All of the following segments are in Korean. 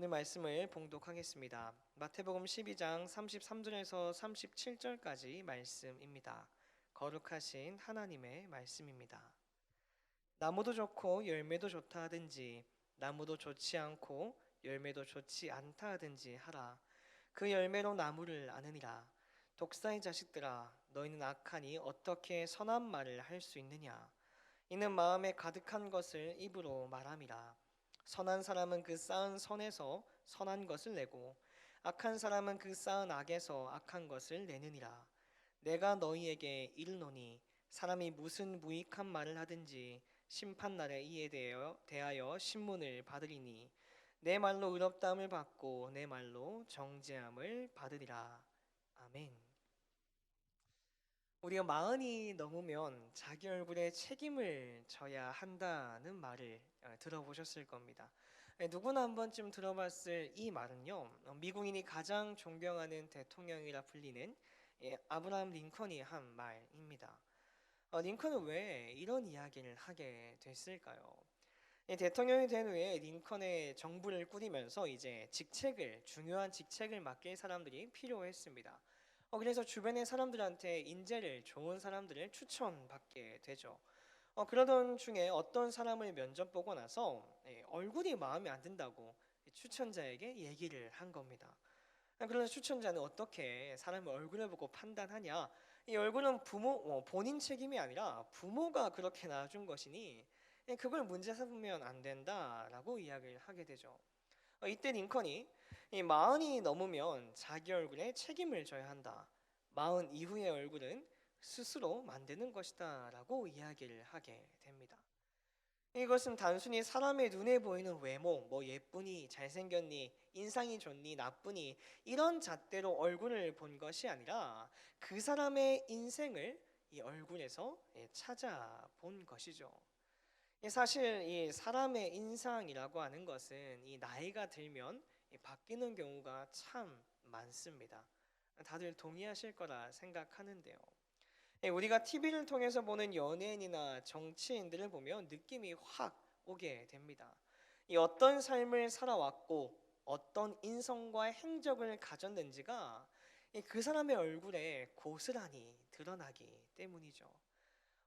오늘 말씀을 봉독하겠습니다. 마태복음 12장 33절에서 37절까지 말씀입니다. 거룩하신 하나님의 말씀입니다. 나무도 좋고 열매도 좋다 하든지 나무도 좋지 않고 열매도 좋지 않다 하든지 하라. 그 열매로 나무를 아느니라. 독사의 자식들아 너희는 악하니 어떻게 선한 말을 할 수 있느냐? 이는 마음에 가득한 것을 입으로 말함이라. 선한 사람은 그 쌓은 선에서 선한 것을 내고 악한 사람은 그 쌓은 악에서 악한 것을 내느니라. 내가 너희에게 이르노니 사람이 무슨 무익한 말을 하든지 심판 날에 이에 대하여, 대하여 신문을 받으리니 내 말로 의롭다함을 받고 내 말로 정죄함을 받으리라. 아멘. 우리가 마흔이 넘으면 자기 얼굴에 책임을 져야 한다는 말을 어, 들어보셨을 겁니다. 예, 누구나 한 번쯤 들어봤을 이 말은요. 어, 미국인이 가장 존경하는 대통령이라 불리는 예, 아브라함 링컨이 한 말입니다. 어, 링컨은 왜 이런 이야기를 하게 됐을까요? 이 대통령이 된 후에 링컨의 정부를 꾸리면서 이제 직책을 중요한 직책을 맡길 사람들이 필요했습니다. 어, 그래서 주변의 사람들한테 인재를 좋은 사람들을 추천받게 되죠. 어, 그러던 중에 어떤 사람을 면접 보고 나서 예, 얼굴이 마음에 안 든다고 추천자에게 얘기를 한 겁니다. 아, 그래서 추천자는 어떻게 사람의 얼굴을 보고 판단하냐? 이 얼굴은 부모 어, 본인 책임이 아니라 부모가 그렇게 낳아준 것이니 예, 그걸 문제 삼으면 안 된다라고 이야기를 하게 되죠. 어, 이때 링컨이 이 마흔이 넘으면 자기 얼굴에 책임을 져야 한다. 마흔 이후의 얼굴은 스스로 만드는 것이다라고 이야기를 하게 됩니다. 이것은 단순히 사람의 눈에 보이는 외모, 뭐 예쁘니, 잘생겼니, 인상이 좋니, 나쁘니 이런 잣대로 얼굴을 본 것이 아니라 그 사람의 인생을 이 얼굴에서 예, 찾아본 것이죠. 사실 이 사람의 인상이라고 하는 것은 이 나이가 들면 바뀌는 경우가 참 많습니다. 다들 동의하실 거라 생각하는데요. 예, 우리가 TV를 통해서 보는 연예인이나 정치인들을 보면 느낌이 확 오게 됩니다. 이 어떤 삶을 살아왔고 어떤 인성과 행적을 가졌는지가 그 사람의 얼굴에 고스란히 드러나기 때문이죠.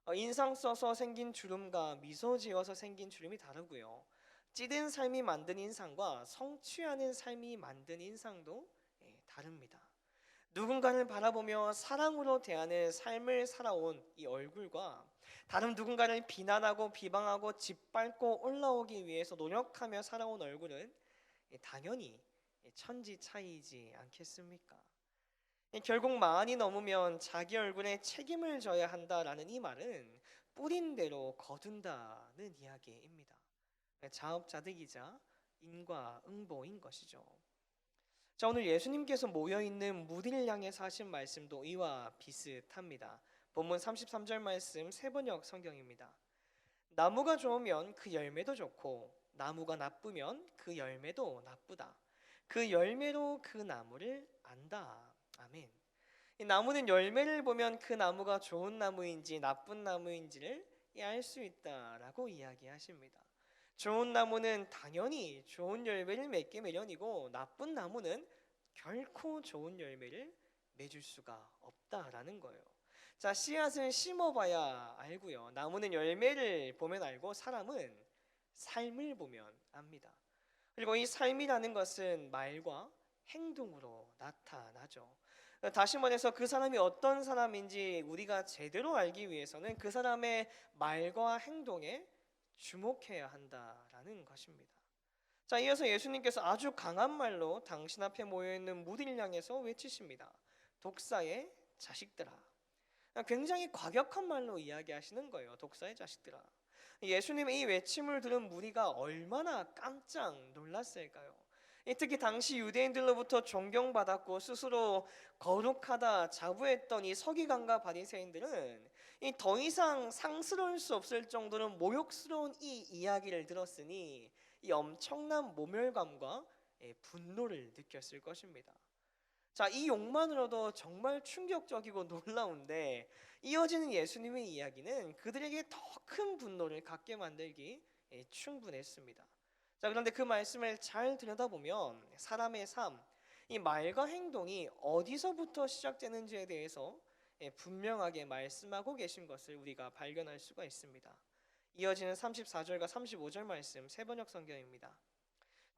어, 인상 써서 생긴 주름과 미소 지어서 생긴 주름이 다르고요. 찌든 삶이 만든 인상과 성취하는 삶이 만든 인상도 예, 다릅니다. 누군가를 바라보며 사랑으로 대하는 삶을 살아온 이 얼굴과 다른 누군가를 비난하고 비방하고 짓밟고 올라오기 위해서 노력하며 살아온 얼굴은 당연히 천지 차이지 않겠습니까? 결국 마흔이 넘으면 자기 얼굴에 책임을 져야 한다라는 이 말은 뿌린 대로 거둔다는 이야기입니다. 자업자득이자 인과응보인 것이죠. 자 오늘 예수님께서 모여 있는 무리를 향해서 하신 말씀도 이와 비슷합니다. 본문 33절 말씀 세번역 성경입니다. 나무가 좋으면 그 열매도 좋고 나무가 나쁘면 그 열매도 나쁘다. 그 열매로 그 나무를 안다. 아멘. 이 나무는 열매를 보면 그 나무가 좋은 나무인지 나쁜 나무인지를 알 수 있다라고 이야기하십니다. 좋은 나무는 당연히 좋은 열매를 맺게 마련이고 나쁜 나무는 결코 좋은 열매를 맺을 수가 없다라는 거예요. 자, 씨앗은 심어봐야 알고요. 나무는 열매를 보면 알고 사람은 삶을 보면 압니다. 그리고 이 삶이라는 것은 말과 행동으로 나타나죠. 다시 말해서 그 사람이 어떤 사람인지 우리가 제대로 알기 위해서는 그 사람의 말과 행동에 주목해야 한다라는 것입니다. 자, 이어서 예수님께서 아주 강한 말로 당신 앞에 모여 있는 무리를 향해서 외치십니다. 독사의 자식들아. 굉장히 과격한 말로 이야기하시는 거예요. 독사의 자식들아. 예수님의 이 외침을 들은 무리가 얼마나 깜짝 놀랐을까요? 특히 당시 유대인들로부터 존경받았고 스스로 거룩하다 자부했던 이 서기관과 바리새인들은 더 이상 상스러울 수 없을 정도로 모욕스러운 이 이야기를 들었으니 이 엄청난 모멸감과 예, 분노를 느꼈을 것입니다. 자, 이 욕만으로도 정말 충격적이고 놀라운데 이어지는 예수님의 이야기는 그들에게 더 큰 분노를 갖게 만들기 예, 충분했습니다. 자, 그런데 그 말씀을 잘 들여다보면 사람의 삶, 이 말과 행동이 어디서부터 시작되는지에 대해서 예, 분명하게 말씀하고 계신 것을 우리가 발견할 수가 있습니다. 이어지는 34절과 35절 말씀 세번역 성경입니다.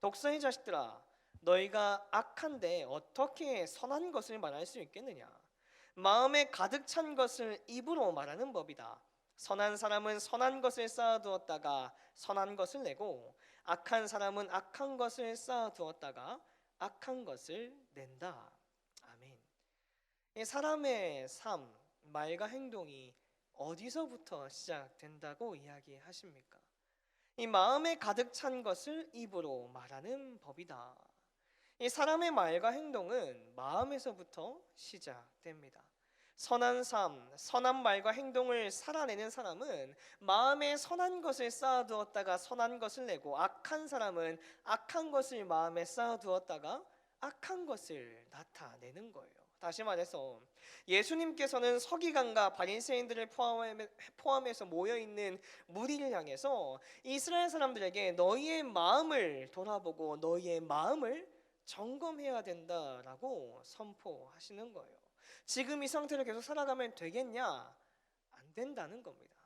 독서의 자식들아 너희가 악한데 어떻게 선한 것을 말할 수 있겠느냐 마음에 가득 찬 것을 입으로 말하는 법이다. 선한 사람은 선한 것을 쌓아두었다가 선한 것을 내고 악한 사람은 악한 것을 쌓아두었다가 악한 것을 낸다. 아멘. 이 사람의 삶, 말과 행동이 어디서부터 시작된다고 이야기하십니까? 이 마음에 가득 찬 것을 입으로 말하는 법이다. 이 사람의 말과 행동은 마음에서부터 시작됩니다. 선한 삶, 선한 말과 행동을 살아내는 사람은 마음에 선한 것을 쌓아두었다가 선한 것을 내고 악한 사람은 악한 것을 마음에 쌓아두었다가 악한 것을 나타내는 거예요. 다시 말해서 예수님께서는 서기관과 바리새인들을 포함해- 포함해서 모여 있는 무리를 향해서 이스라엘 사람들에게 너희의 마음을 돌아보고 너희의 마음을 점검해야 된다라고 선포하시는 거예요. 지금 이 상태로 계속 살아가면 되겠냐? 안 된다는 겁니다.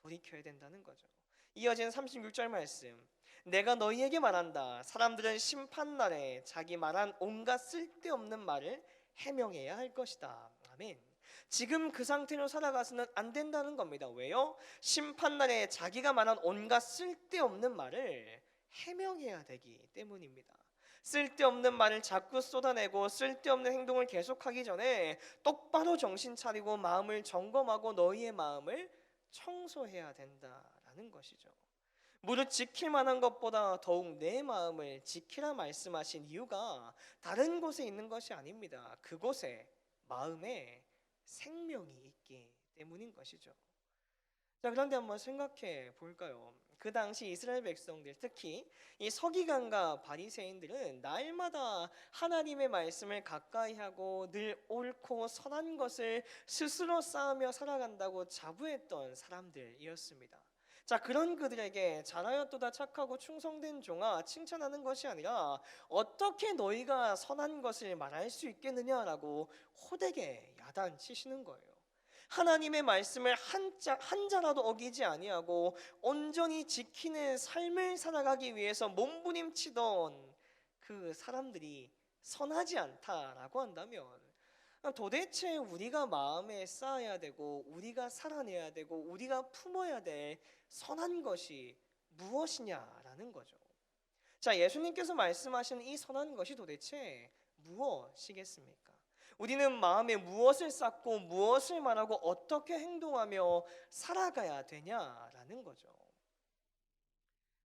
돌이켜야 된다는 거죠. 이어진 36절 말씀. 내가 너희에게 말한다. 사람들은 심판 날에 자기 말한 온갖 쓸데없는 말을 해명해야 할 것이다. 아멘. 지금 그 상태로 살아가서는 안 된다는 겁니다. 왜요? 심판 날에 자기가 말한 온갖 쓸데없는 말을 해명해야 되기 때문입니다. 쓸데없는 말을 자꾸 쏟아내고 쓸데없는 행동을 계속하기 전에 똑바로 정신 차리고 마음을 점검하고 너희의 마음을 청소해야 된다라는 것이죠. 무릇 지킬 만한 것보다 더욱 내 마음을 지키라 말씀하신 이유가 다른 곳에 있는 것이 아닙니다. 그곳에 마음에 생명이 있기 때문인 것이죠. 자, 그런데 한번 생각해 볼까요? 그 당시 이스라엘 백성들, 특히 이 서기관과 바리새인들은 날마다 하나님의 말씀을 가까이 하고 늘 옳고 선한 것을 스스로 쌓으며 살아간다고 자부했던 사람들이었습니다. 자 그런 그들에게 잘하였도다 착하고 충성된 종아 칭찬하는 것이 아니라 어떻게 너희가 선한 것을 말할 수 있겠느냐라고 호되게 야단치시는 거예요. 하나님의 말씀을 한자 한자라도 어기지 아니하고 온전히 지키는 삶을 살아가기 위해서 몸부림치던 그 사람들이 선하지 않다라고 한다면 도대체 우리가 마음에 쌓아야 되고 우리가 살아내야 되고 우리가 품어야 될 선한 것이 무엇이냐라는 거죠. 자, 예수님께서 말씀하시는 이 선한 것이 도대체 무엇이겠습니까? 우리는 마음에 무엇을 쌓고 무엇을 말하고 어떻게 행동하며 살아가야 되냐라는 거죠.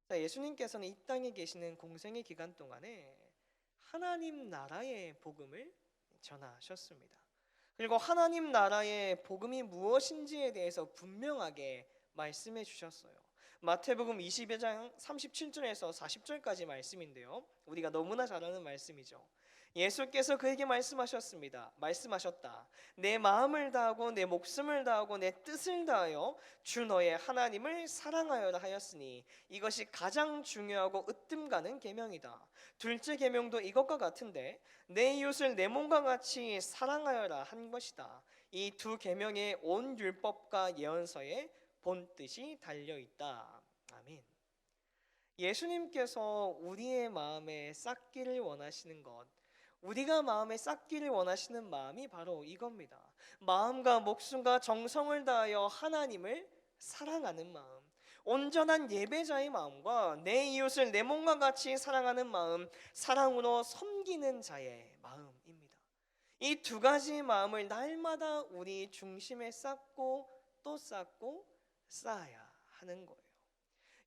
자, 예수님께서는 이 땅에 계시는 공생의 기간 동안에 하나님 나라의 복음을 전하셨습니다. 그리고 하나님 나라의 복음이 무엇인지에 대해서 분명하게 말씀해 주셨어요. 마태복음 22장 37절에서 40절까지 말씀인데요. 우리가 너무나 잘 아는 말씀이죠. 예수께서 그에게 말씀하셨습니다. 말씀하셨다. 내 마음을 다하고 내 목숨을 다하고 내 뜻을 다하여 주 너의 하나님을 사랑하여라 하였으니 이것이 가장 중요하고 으뜸 가는 계명이다. 둘째 계명도 이것과 같은데 내 이웃을 내 몸과 같이 사랑하여라 한 것이다. 이 두 계명의 온 율법과 예언서에 본 뜻이 달려 있다. 아멘. 예수님께서 우리의 마음에 쌓기를 원하시는 것 우리가 마음에 쌓기를 원하시는 마음이 바로 이겁니다. 마음과 목숨과 정성을 다하여 하나님을 사랑하는 마음, 온전한 예배자의 마음과 내 이웃을 내 몸과 같이 사랑하는 마음, 사랑으로 섬기는 자의 마음입니다. 이 두 가지 마음을 날마다 우리 중심에 쌓고 또 쌓고 쌓아야 하는 거예요.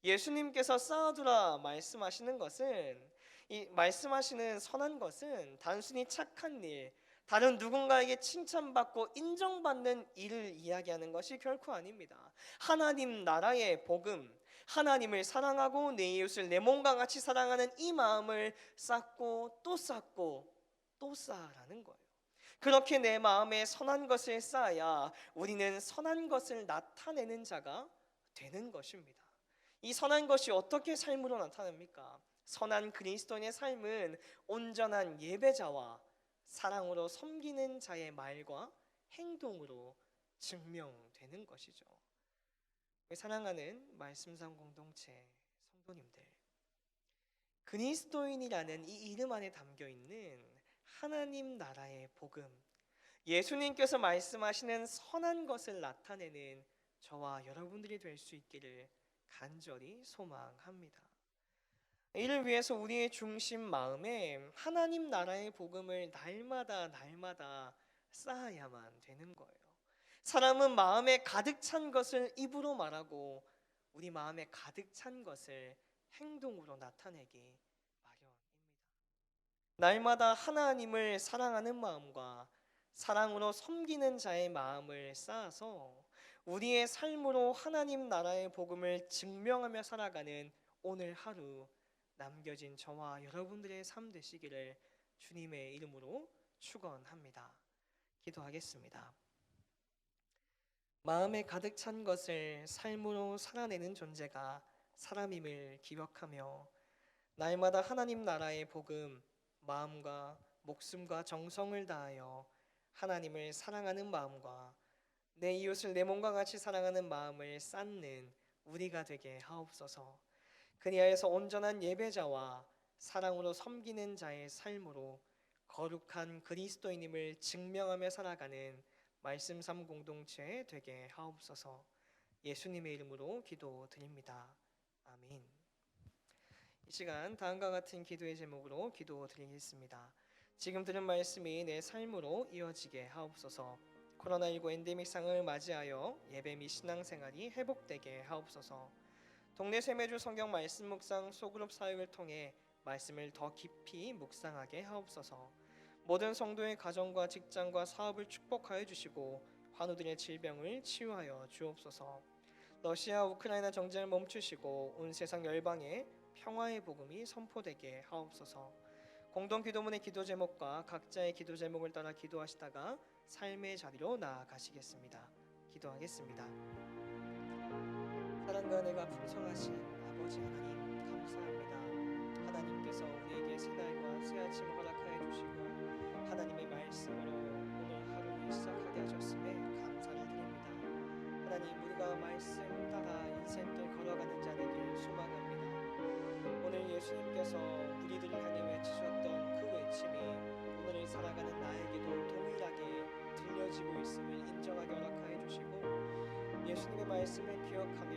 예수님께서 쌓아두라 말씀하시는 것은 이 말씀하시는 선한 것은 단순히 착한 일, 다른 누군가에게 칭찬받고 인정받는 일을 이야기하는 것이 결코 아닙니다. 하나님 나라의 복음, 하나님을 사랑하고 내 이웃을 내 몸과 같이 사랑하는 이 마음을 쌓고 또 쌓고 또 쌓아라는 거예요. 그렇게 내 마음에 선한 것을 쌓아야 우리는 선한 것을 나타내는 자가 되는 것입니다. 이 선한 것이 어떻게 삶으로 나타납니까? 선한 그리스도인의 삶은 온전한 예배자와 사랑으로 섬기는 자의 말과 행동으로 증명되는 것이죠. 사랑하는 말씀상 공동체 성도님들, 그리스도인이라는 이 이름 안에 담겨 있는 하나님 나라의 복음, 예수님께서 말씀하시는 선한 것을 나타내는 저와 여러분들이 될 수 있기를 간절히 소망합니다. 이를 위해서 우리의 중심 마음에 하나님 나라의 복음을 날마다 날마다 쌓아야만 되는 거예요. 사람은 마음에 가득 찬 것을 입으로 말하고 우리 마음에 가득 찬 것을 행동으로 나타내기. 날마다 하나님을 사랑하는 마음과 사랑으로 섬기는 자의 마음을 쌓아서 우리의 삶으로 하나님 나라의 복음을 증명하며 살아가는 오늘 하루 남겨진 저와 여러분들의 삶 되시기를 주님의 이름으로 축원합니다. 기도하겠습니다. 마음에 가득 찬 것을 삶으로 살아내는 존재가 사람임을 기억하며 날마다 하나님 나라의 복음 마음과 목숨과 정성을 다하여 하나님을 사랑하는 마음과 내 이웃을 내 몸과 같이 사랑하는 마음을 쌓는 우리가 되게 하옵소서. 그리하여서 온전한 예배자와 사랑으로 섬기는 자의 삶으로 거룩한 그리스도인임을 증명하며 살아가는 말씀 삼 공동체 되게 하옵소서. 예수님의 이름으로 기도드립니다. 이 시간 다음과 같은 기도의 제목으로 기도 드리겠습니다. 지금 들은 말씀이 내 삶으로 이어지게 하옵소서. 코로나19 엔데믹 상을 맞이하여 예배 및 신앙생활이 회복되게 하옵소서. 동네 세매주 성경 말씀 묵상 소그룹 사역을 통해 말씀을 더 깊이 묵상하게 하옵소서. 모든 성도의 가정과 직장과 사업을 축복하여 주시고 환우들의 질병을 치유하여 주옵소서. 러시아 우크라이나 정전을 멈추시고 온 세상 열방에 평화의 복음이 선포되게 하옵소서. 공동 기도문의 기도 제목과 각자의 기도 제목을 따라 기도하시다가 삶의 자리로 나아가시겠습니다. 기도하겠습니다. 사랑과 은혜가 풍성하신 아버지 하나님 감사합니다. 하나님께서 우리에게 새날과 새 아침을 허락하여 주시고 하나님의 말씀으로 오늘 하루를 시작하게 하셨음에 감사를 드립니다. 하나님 우리가 말씀 예수님께서 우리들을 향해 외치셨던 그 외침이 오늘을 살아가는 나에게도 동일하게 들려지고 있음을 인정하게 허락하여 주시고 예수님의 말씀을 기억하며